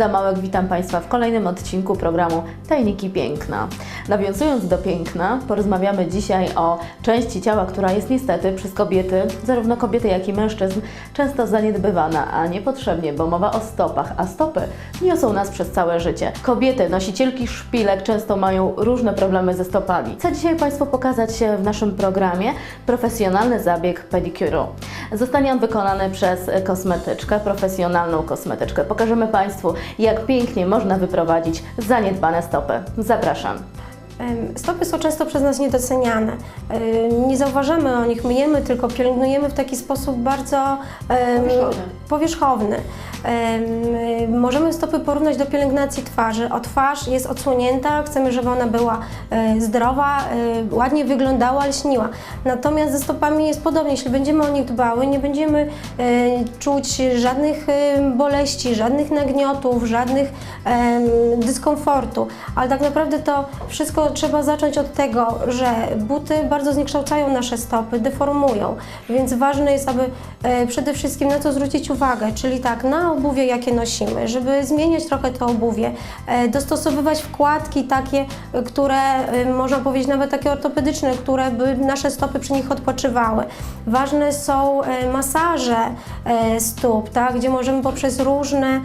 Magda Małek, witam Państwa w kolejnym odcinku programu Tajniki Piękna. Nawiązując do piękna, porozmawiamy dzisiaj o części ciała, która jest niestety przez kobiety, zarówno kobiety, jak i mężczyzn, często zaniedbywana, a niepotrzebnie, bo mowa o stopach, a stopy niosą nas przez całe życie. Kobiety, nosicielki szpilek często mają różne problemy ze stopami. Chcę dzisiaj Państwu pokazać w naszym programie profesjonalny zabieg pedikuru. Zostanie on wykonany przez kosmetyczkę, profesjonalną kosmetyczkę. Pokażemy Państwu, jak pięknie można wyprowadzić zaniedbane stopy. Zapraszam. Stopy są często przez nas niedoceniane. Nie zauważamy o nich, myjemy, tylko pielęgnujemy w taki sposób bardzo Powierzchowny. powierzchowny. Em, Możemy stopy porównać do pielęgnacji twarzy. O twarz jest odsłonięta, chcemy, żeby ona była e, zdrowa, e, ładnie wyglądała, lśniła. Natomiast ze stopami jest podobnie. Jeśli będziemy o nich dbały, nie będziemy e, czuć żadnych boleści, żadnych nagniotów, żadnych dyskomfortu. Ale tak naprawdę to wszystko trzeba zacząć od tego, że buty bardzo zniekształcają nasze stopy, deformują. Więc ważne jest, aby przede wszystkim na co zwrócić uwagę, czyli tak, na obuwie, jakie nosimy, żeby zmieniać trochę to obuwie, e, dostosowywać wkładki takie, e, które e, można powiedzieć nawet takie ortopedyczne, które by nasze stopy przy nich odpoczywały. Ważne są masaże stóp, tak, gdzie możemy poprzez różne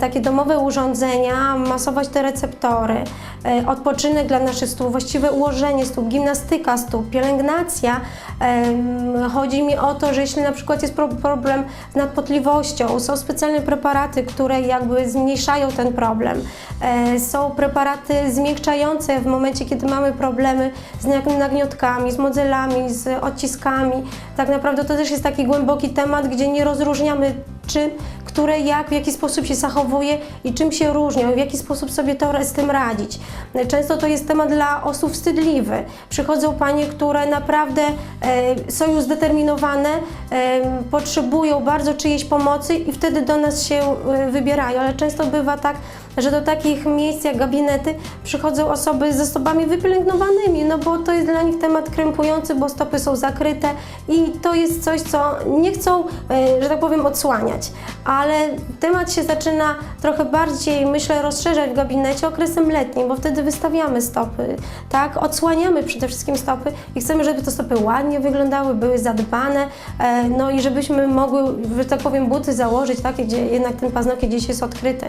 takie domowe urządzenia masować te receptory. E, Odpoczynek dla naszych stóp, właściwe ułożenie stóp, gimnastyka stóp, pielęgnacja. Em, Chodzi mi o to, że jeśli na przykład jest pro- problem z nadpotliwością, są specjalne preparaty, które jakby zmniejszają ten problem. E, Są preparaty zmiękczające w momencie, kiedy mamy problemy z nag- nagniotkami, z modzelami, z odciskami. Tak naprawdę to też jest taki głęboki temat, gdzie nie rozróżniamy czym, które jak, w jaki sposób się zachowuje i czym się różnią, i w jaki sposób sobie to, z tym radzić. Często to jest temat dla osób wstydliwy. Przychodzą panie, które naprawdę e, są już zdeterminowane, e, potrzebują bardzo czyjejś pomocy i wtedy do nas się e, wybierają, ale często bywa tak, że do takich miejsc jak gabinety przychodzą osoby ze stopami wypielęgnowanymi, no bo to jest dla nich temat krępujący, bo stopy są zakryte i to jest coś, co nie chcą, e, że tak powiem, odsłaniać. Ale temat się zaczyna trochę bardziej, myślę, rozszerzać w gabinecie okresem letnim, bo wtedy wystawiamy stopy, tak? Odsłaniamy przede wszystkim stopy i chcemy, żeby te stopy ładnie wyglądały, były zadbane, e, no i żebyśmy mogły, że tak powiem, buty założyć, takie, gdzie jednak ten paznokieć gdzieś jest odkryty.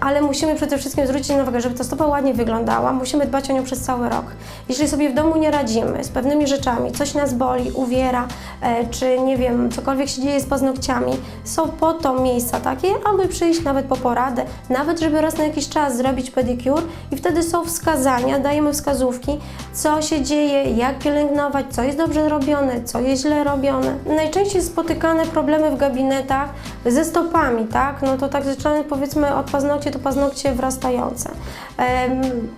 Ale musimy przede wszystkim zwrócić na uwagę, żeby ta stopa ładnie wyglądała, musimy dbać o nią przez cały rok. Jeśli sobie w domu nie radzimy z pewnymi rzeczami, coś nas boli, uwiera, e, czy nie wiem, cokolwiek się dzieje z paznokciami, są po to miejsca takie, aby przyjść nawet po poradę, nawet żeby raz na jakiś czas zrobić pedicure i wtedy są wskazania, dajemy wskazówki, co się dzieje, jak pielęgnować, co jest dobrze robione, co jest źle robione. Najczęściej spotykane problemy w gabinetach ze stopami, tak? No to tak zaczynamy powiedzmy od paznokci do paznokcie wrastające.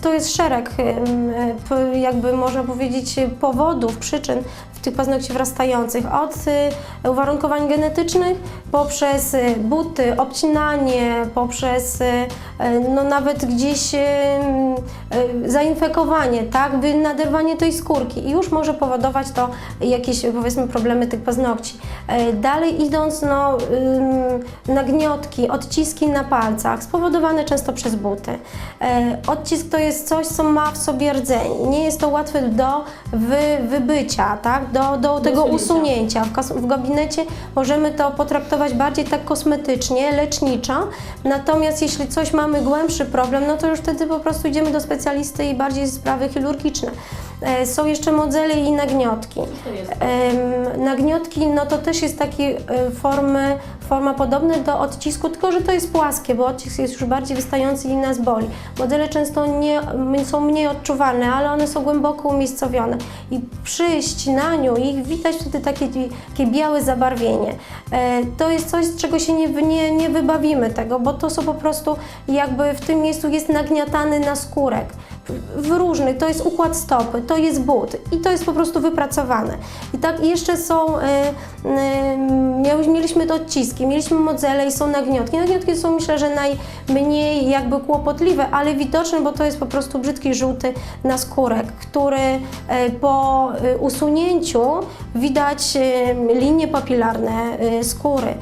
To jest szereg, p- jakby można powiedzieć, powodów, przyczyn tych paznokci wrastających. Od y, uwarunkowań genetycznych, poprzez y, buty, obcinanie, poprzez y, no nawet gdzieś zainfekowanie, tak, naderwanie tej skórki i już może powodować to jakieś powiedzmy problemy tych paznokci. E, Dalej idąc, no nagniotki, odciski na palcach, spowodowane często przez buty. E, Odcisk to jest coś, co ma w sobie rdzeń. Nie jest to łatwe do wy, wybycia, tak? Do, do tego usunięcia. W, w gabinecie możemy to potraktować bardziej tak kosmetycznie, leczniczo. Natomiast jeśli coś mamy głębszy problem, no to już wtedy po prostu idziemy do specjalisty i bardziej sprawy chirurgiczne. E, Są jeszcze modzele i nagniotki. Nagniotki, no to też jest taki e, formy, forma podobna do odcisku, tylko że to jest płaskie, bo odcisk jest już bardziej wystający i nas boli. Modele często nie, są mniej odczuwalne, ale one są głęboko umiejscowione i przy ścinaniu ich widać wtedy takie, takie białe zabarwienie. E, To jest coś, z czego się nie, nie, nie wybawimy tego, bo to są po prostu jakby w tym miejscu jest nagniatany naskórek w różnych, to jest układ stopy, to jest but i to jest po prostu wypracowane. I tak jeszcze są, y, y, mieliśmy odciski, mieliśmy modele i są nagniotki. Nagniotki są myślę, że najmniej jakby kłopotliwe, ale widoczne, bo to jest po prostu brzydki żółty naskórek, który e, po usunięciu widać e, linie papilarne e, skóry.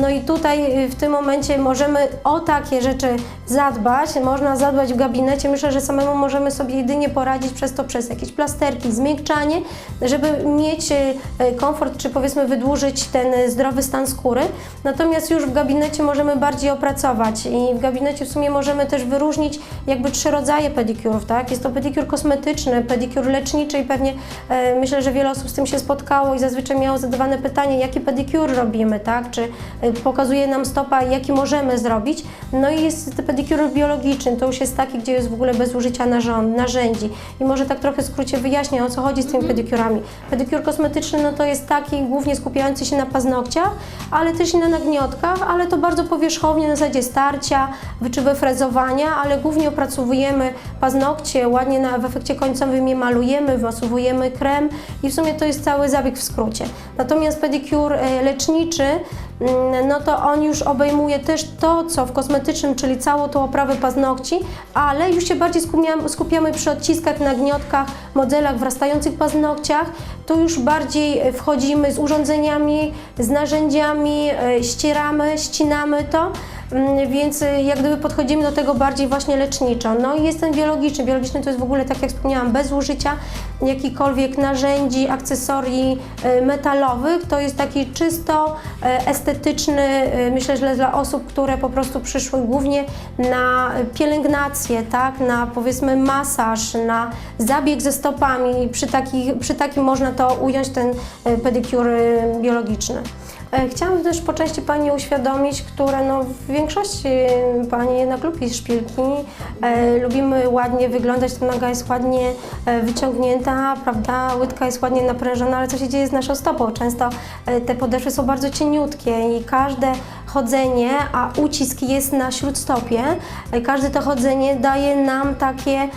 No i tutaj w tym momencie możemy o takie rzeczy zadbać, można zadbać w gabinecie. Myślę, że samemu możemy sobie jedynie poradzić przez to, przez jakieś plasterki, zmiękczanie, żeby mieć e, komfort, czy powiedzmy wydłużyć ten e, zdrowy stan skóry. Natomiast już w gabinecie możemy bardziej opracować i w gabinecie w sumie możemy też wyróżnić jakby trzy rodzaje pedikurów, tak? Jest to pedikur kosmetyczny, pedikur leczniczy i pewnie e, myślę, że wiele osób z tym się spotkało i zazwyczaj miało zadawane pytanie, jaki pedikur robimy, tak? Czy e, pokazuje nam stopa, jaki możemy zrobić. No i jest pedikur biologiczny, to już jest taki, gdzie jest w ogóle bez użycia narząd, narzędzi. I może tak trochę w skrócie wyjaśnię, o co chodzi z tymi pedikurami. Pedikur kosmetyczny, no to jest taki głównie skupiający się na paznokciach, ale też i na nagniotkach, ale to bardzo powierzchownie na zasadzie starcia czy wyfrezowania, ale głównie opracowujemy paznokcie, ładnie na, w efekcie końcowym je malujemy, wmasowujemy krem i w sumie to jest cały zabieg w skrócie. Natomiast pedikur e, leczniczy, no to on już obejmuje też to, co w kosmetycznym, czyli całą tą oprawę paznokci, ale już się bardziej skupiamy, skupiamy przy odciskach, nagniotkach, modelach, wrastających paznokciach. Tu już bardziej e, wchodzimy z urządzeniami, z narzędziami, e, ścieramy, ścinamy to. Mm, Więc y, jak gdyby podchodzimy do tego bardziej właśnie leczniczo. No i jest ten biologiczny. Biologiczny to jest w ogóle, tak jak wspomniałam, bez użycia jakichkolwiek narzędzi, akcesorii metalowych. To jest taki czysto estetyczny, myślę, że dla osób, które po prostu przyszły głównie na pielęgnację, tak, na powiedzmy masaż, na zabieg ze stopami. Przy, takich, przy takim można to ująć ten y, pedikur y, biologiczny. E, Chciałam też po części Pani uświadomić, które no, w większości Pani jednak lubi szpilki, e, lubimy ładnie wyglądać, ta noga jest ładnie e, wyciągnięta, prawda, łydka jest ładnie naprężona, ale co się dzieje z naszą stopą? Często e, te podeszwy są bardzo cieniutkie i każde chodzenie, a ucisk jest na śródstopie, e, każde to chodzenie daje nam takie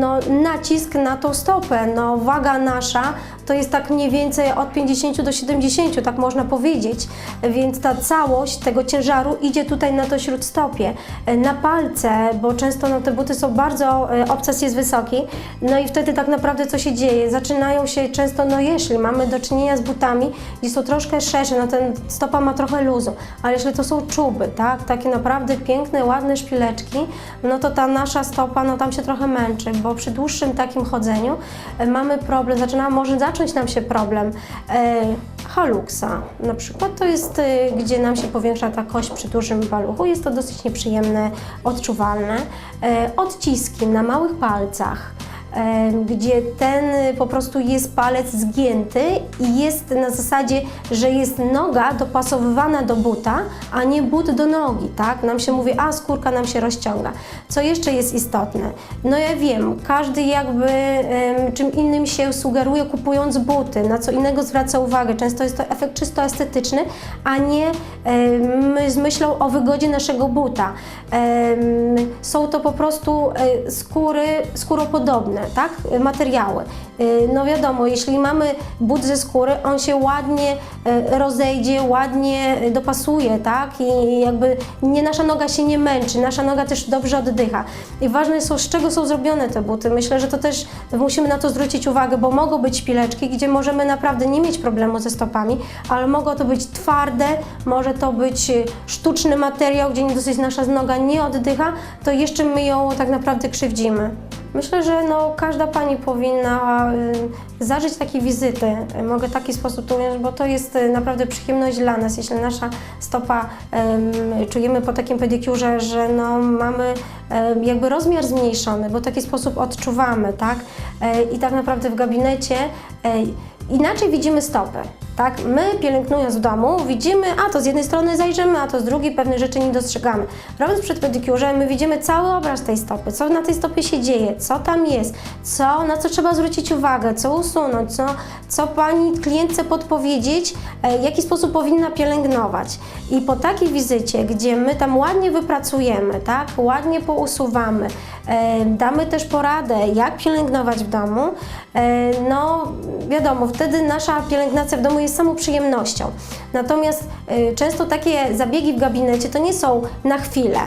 no, nacisk na tą stopę. No, waga nasza to jest tak mniej więcej od 50 do 70, tak można powiedzieć, więc ta całość tego ciężaru idzie tutaj na to śródstopie, na palce, bo często no, te buty są bardzo, e, obcas jest wysoki, no i wtedy tak naprawdę co się dzieje? Zaczynają się często, no jeśli mamy do czynienia z butami, gdzie są troszkę szersze, no ten stopa ma trochę luzu, ale jeśli to są czuby, tak, takie naprawdę piękne, ładne szpileczki, no to ta nasza stopa, no tam się trochę męczy, bo przy dłuższym takim chodzeniu e, mamy problem, zaczyna może zacząć nam się problem e, haluxa. Na przykład to jest, e, gdzie nam się powiększa ta kość przy dużym paluchu, jest to dosyć nieprzyjemne, odczuwalne. E, odciski na małych palcach gdzie ten y, po prostu jest palec zgięty i jest na zasadzie, że jest noga dopasowywana do buta, a nie but do nogi, tak? Nam się mówi, a skórka nam się rozciąga. Co jeszcze jest istotne? No ja wiem, każdy jakby czym innym się sugeruje kupując buty, na co innego zwraca uwagę. Często jest to efekt czysto estetyczny, a nie em, z myślą o wygodzie naszego buta. Są to po prostu e, skóry, skóropodobne, tak? Materiały. E, No wiadomo, jeśli mamy but ze skóry, on się ładnie e, rozejdzie, ładnie dopasuje, tak? I jakby nie, nasza noga się nie męczy, nasza noga też dobrze oddycha. I ważne jest, z czego są zrobione te buty. Myślę, że to też musimy na to zwrócić uwagę, bo mogą być szpileczki, gdzie możemy naprawdę nie mieć problemu ze stopami, ale mogą to być twarde, może to być e, sztuczny materiał, gdzie dosyć nasza noga nie oddycha, to jeszcze my ją tak naprawdę krzywdzimy. Myślę, że no, każda Pani powinna y, zażyć takiej wizyty. Mogę w taki sposób to ująć, bo to jest y, naprawdę przyjemność dla nas. Jeśli nasza stopa em, czujemy po takim pedikurze, że no, mamy jakby rozmiar zmniejszony, bo w taki sposób odczuwamy, tak? E, I tak naprawdę w gabinecie e, inaczej widzimy stopy. Tak? My pielęgnując w domu widzimy, a to z jednej strony zajrzymy, a to z drugiej pewne rzeczy nie dostrzegamy. Robiąc przed pedikurze my widzimy cały obraz tej stopy, co na tej stopie się dzieje, co tam jest, co, na co trzeba zwrócić uwagę, co usunąć, co, co Pani klientce podpowiedzieć, e, w jaki sposób powinna pielęgnować. I po takiej wizycie, gdzie my tam ładnie wypracujemy, tak? ładnie pousuwamy, E, Damy też poradę, jak pielęgnować w domu. E, No, wiadomo, wtedy nasza pielęgnacja w domu jest samą przyjemnością. Natomiast e, często takie zabiegi w gabinecie to nie są na chwilę,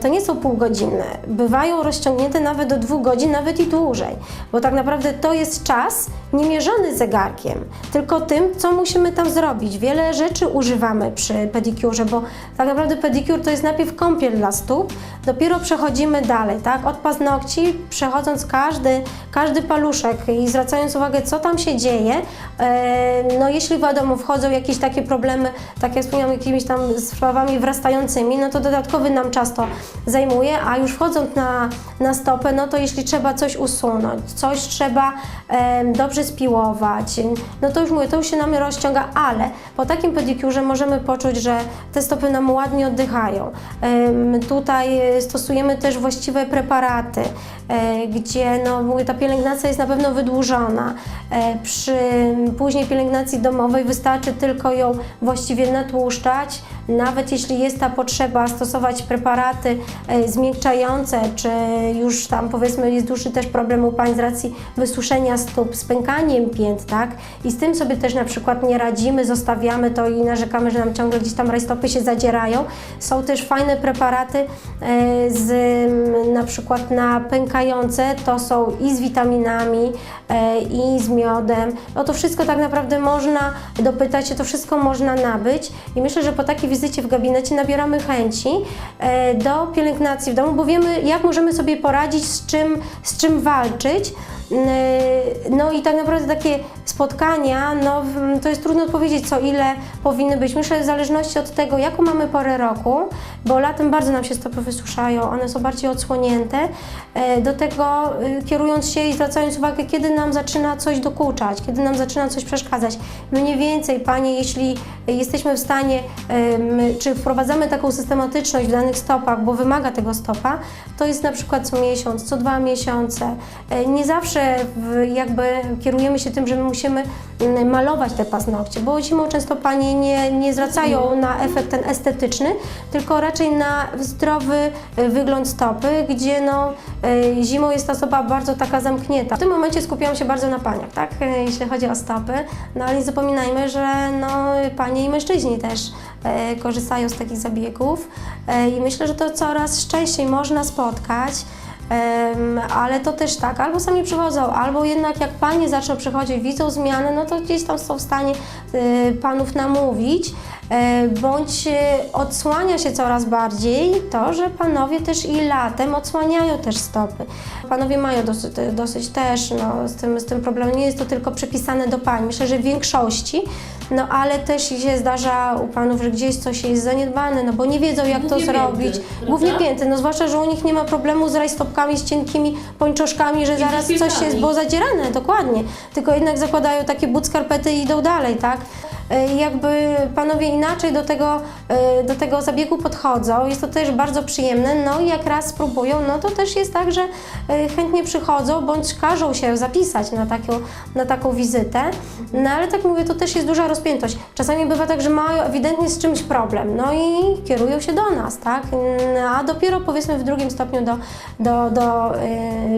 to nie są półgodzinne. Bywają rozciągnięte nawet do dwóch godzin, nawet i dłużej, bo tak naprawdę to jest czas niemierzony zegarkiem, tylko tym, co musimy tam zrobić. Wiele rzeczy używamy przy pedikurze, bo tak naprawdę pedikur to jest najpierw kąpiel dla stóp, dopiero przechodzimy dalej, tak? Od paznokci, przechodząc każdy, każdy paluszek i zwracając uwagę, co tam się dzieje. E, no jeśli wiadomo, wchodzą jakieś takie problemy, tak jak wspomniałam, jakimiś tam sprawami wrastającymi, no to dodatkowy nam czas to zajmuje, a już wchodząc na, na stopę, no to jeśli trzeba coś usunąć, coś trzeba e, dobrze spiłować, no to już mówię, to już się nam rozciąga, ale po takim pedikurze możemy poczuć, że te stopy nam ładnie oddychają. Em, Tutaj e, stosujemy też właściwe preparaty, e, gdzie no, mówię, ta pielęgnacja jest na pewno wydłużona. E, Przy później pielęgnacji domowej wystarczy tylko ją właściwie natłuszczać. Nawet jeśli jest ta potrzeba stosować preparaty e, zmiękczające, czy już tam powiedzmy jest duży też problem u pań z racji wysuszenia stóp, z pękaniem pięt, tak? I z tym sobie też na przykład nie radzimy, zostawiamy to i narzekamy, że nam ciągle gdzieś tam rajstopy się zadzierają. Są też fajne preparaty e, z mm, na przykład na pękające, to są i z witaminami, e, i z miodem. No to wszystko tak naprawdę można dopytać się, to wszystko można nabyć i myślę, że po takiej wizycie w gabinecie nabieramy chęci e, pielęgnacji w domu, bo wiemy jak możemy sobie poradzić, z czym, z czym walczyć. Yy, No i tak naprawdę takie spotkania, no w- to jest trudno powiedzieć co ile powinny być. Myślę, w zależności od tego, jaką mamy porę roku, bo latem bardzo nam się stopy wysuszają, one są bardziej odsłonięte, e, do tego y, kierując się i zwracając uwagę, kiedy nam zaczyna coś dokuczać, kiedy nam zaczyna coś przeszkadzać. Mniej więcej, Panie, jeśli jesteśmy w stanie, czy wprowadzamy taką systematyczność w danych stopach, bo wymaga tego stopa, to jest na przykład co miesiąc, co dwa miesiące. E, Nie zawsze jakby kierujemy się tym, że my musimy mm, malować te paznokcie, bo zimą często Panie nie, nie zwracają na efekt ten estetyczny, tylko raczej na zdrowy e, wygląd stopy, gdzie no, e, zimą jest ta stopa bardzo taka zamknięta. W tym momencie skupiałam się bardzo na paniach, tak, jeśli chodzi o stopy, no ale nie zapominajmy, że no, panie i mężczyźni też korzystają z takich zabiegów e, i myślę, że to coraz częściej można spotkać. Ale to też tak, albo sami przychodzą, albo jednak jak panie zaczną przychodzić, widzą zmiany, no to gdzieś tam są w stanie y, panów namówić, e, bądź e, odsłania się coraz bardziej to, że panowie też i latem odsłaniają też stopy. Panowie mają dosyć, dosyć też no, z, tym, z tym problemem, nie jest to tylko przypisane do pań, myślę, że w większości, no ale też się zdarza u panów, że gdzieś coś jest zaniedbane, no bo nie wiedzą jak to Głównie zrobić. pięty, prawda? Głównie pięty, no zwłaszcza, że u nich nie ma problemu z rajstopkami, z cienkimi pończoszkami, że zaraz coś jest było zadzierane, dokładnie. Tylko jednak zakładają takie but skarpety i idą dalej, tak? E, Jakby panowie inaczej do tego, e, do tego zabiegu podchodzą, jest to też bardzo przyjemne, no i jak raz spróbują, no to też jest tak, że e, chętnie przychodzą, bądź każą się zapisać na taką, na taką wizytę, no ale tak mówię, to też jest duża rozpiętość. Czasami bywa tak, że mają ewidentnie z czymś problem, no i kierują się do nas, tak? No, A dopiero powiedzmy w drugim stopniu do, do, do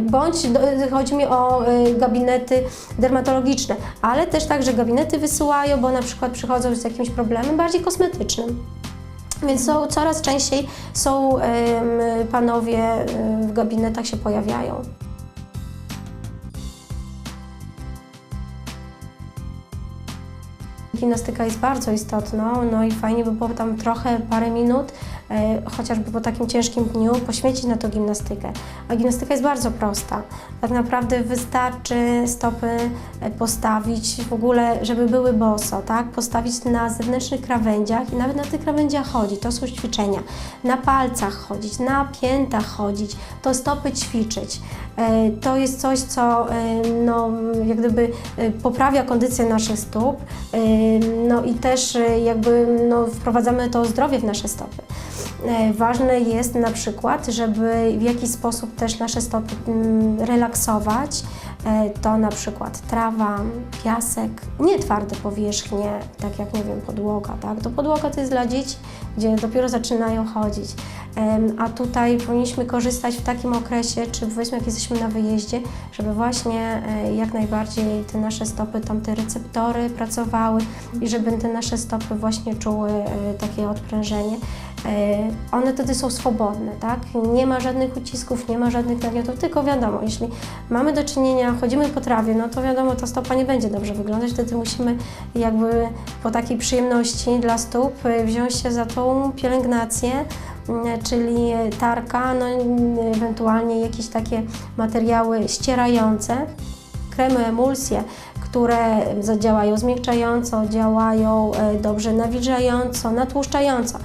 bądź do, chodzi mi o gabinety dermatologiczne, ale też także gabinety wysyłają, bo na przykład przychodzą z jakimś problemem bardziej kosmetycznym. Więc są, coraz częściej są panowie em, w gabinetach się pojawiają. Gimnastyka jest bardzo istotną, no i fajnie by było tam trochę, parę minut, chociażby po takim ciężkim dniu, poświęcić na to gimnastykę. A gimnastyka jest bardzo prosta. Tak naprawdę wystarczy stopy e, postawić w ogóle, żeby były boso, tak? Postawić na zewnętrznych krawędziach i nawet na tych krawędziach chodzić. To są ćwiczenia. Na palcach chodzić, na piętach chodzić, to stopy ćwiczyć. E, To jest coś, co e, no, jak gdyby e, poprawia kondycję naszych stóp, no i też jakby no, wprowadzamy to zdrowie w nasze stopy. Ważne jest na przykład, żeby w jakiś sposób też nasze stopy mm, relaksować. E, To na przykład trawa, piasek, nie twarde powierzchnie, tak jak nie wiem, podłoga, tak? To podłoga to jest dla dzieci, gdzie dopiero zaczynają chodzić. A tutaj powinniśmy korzystać w takim okresie, czy powiedzmy jak jesteśmy na wyjeździe, żeby właśnie e, jak najbardziej te nasze stopy, tam te receptory pracowały i żeby te nasze stopy właśnie czuły e, takie odprężenie. E, One wtedy są swobodne, tak? Nie ma żadnych ucisków, nie ma żadnych nagniotów, tylko wiadomo, jeśli mamy do czynienia, chodzimy po trawie, no to wiadomo, ta stopa nie będzie dobrze wyglądać, wtedy musimy jakby po takiej przyjemności dla stóp e, wziąć się za tą pielęgnację, mm, czyli tarka, no ewentualnie jakieś takie materiały ścierające, kremy, emulsje, które zadziałają zmiękczająco, działają e, dobrze nawilżająco, natłuszczająco.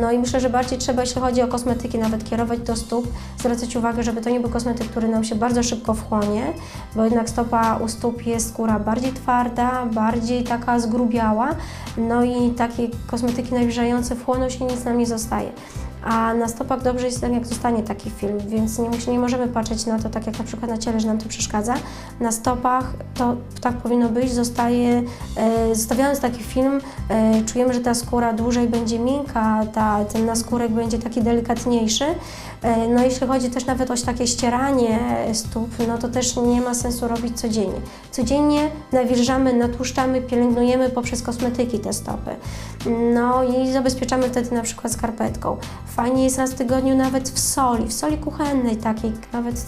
No i myślę, że bardziej trzeba, jeśli chodzi o kosmetyki, nawet kierować do stóp, zwracać uwagę, żeby to nie był kosmetyk, który nam się bardzo szybko wchłonie, bo jednak stopa u stóp jest skóra bardziej twarda, bardziej taka zgrubiała, no i takie kosmetyki nawilżające wchłoną się, nic nam nie zostaje. A na stopach dobrze jest jak zostanie taki film, więc nie, nie możemy patrzeć na to tak jak na przykład na ciele, że nam to przeszkadza. Na stopach to tak powinno być, zostaje, e, zostawiając taki film, e, czujemy, że ta skóra dłużej będzie miękka, ta, ten naskórek będzie taki delikatniejszy. E, no jeśli chodzi też nawet o takie ścieranie stóp, no to też nie ma sensu robić codziennie. Codziennie nawilżamy, natłuszczamy, pielęgnujemy poprzez kosmetyki te stopy. No i zabezpieczamy wtedy na przykład skarpetką. Fajnie jest raz w tygodniu nawet w soli, w soli kuchennej, takiej nawet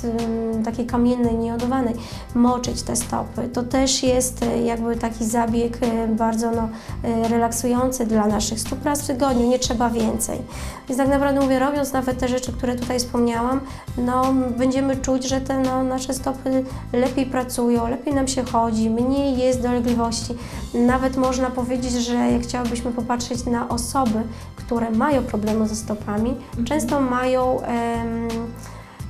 takiej kamiennej, niejodowanej, moczyć te stopy. To też jest y, jakby taki zabieg y, bardzo no, y, relaksujący dla naszych stóp raz w tygodniu, nie trzeba więcej. Więc tak naprawdę mówię, robiąc nawet te rzeczy, które tutaj wspomniałam, no będziemy czuć, że te no, nasze stopy lepiej pracują, lepiej nam się chodzi, mniej jest dolegliwości. Nawet można powiedzieć, że jak chciałybyśmy popatrzeć na osoby, które mają problemy ze stopami, często mają em,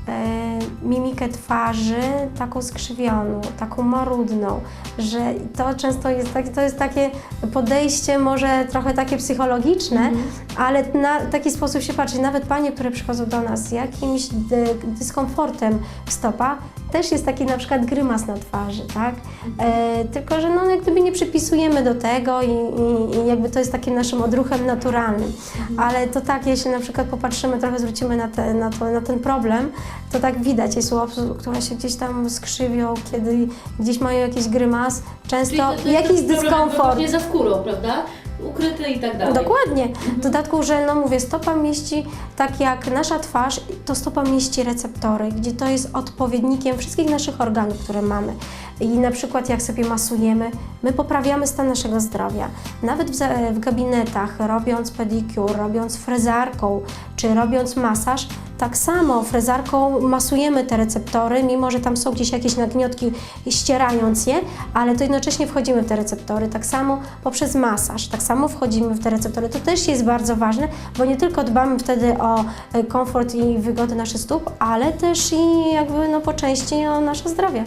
e, mimikę twarzy taką skrzywioną, taką marudną, że to często jest, tak, to jest takie podejście może trochę takie psychologiczne, ale na taki sposób się patrzy. Nawet panie, które przychodzą do nas z jakimś dy, dyskomfortem w stopach, też jest taki na przykład grymas na twarzy, tak? E, tylko, że no jak gdyby nie przypisujemy do tego i, i, i jakby to jest takim naszym odruchem naturalnym. Ale to tak, jeśli na przykład popatrzymy, trochę zwrócimy na, te, na, to, na ten problem, to tak widać, jest u osób, które się gdzieś tam skrzywią, kiedy gdzieś mają jakiś grymas, często jakiś dyskomfort. Nie za skórą, prawda? Ukryty i tak dalej. Dokładnie. W dodatku, że no mówię, stopa mieści, tak jak nasza twarz, to stopa mieści receptory, gdzie to jest odpowiednikiem wszystkich naszych organów, które mamy. I na przykład jak sobie masujemy, my poprawiamy stan naszego zdrowia. Nawet w, w gabinetach, robiąc pedicure, robiąc frezarką, czy robiąc masaż, tak samo frezarką masujemy te receptory, mimo że tam są gdzieś jakieś nagniotki, ścierając je, ale to jednocześnie wchodzimy w te receptory. Tak samo poprzez masaż, tak samo wchodzimy w te receptory. To też jest bardzo ważne, bo nie tylko dbamy wtedy o e, komfort i wygodę naszych stóp, ale też i jakby no po części o nasze zdrowie.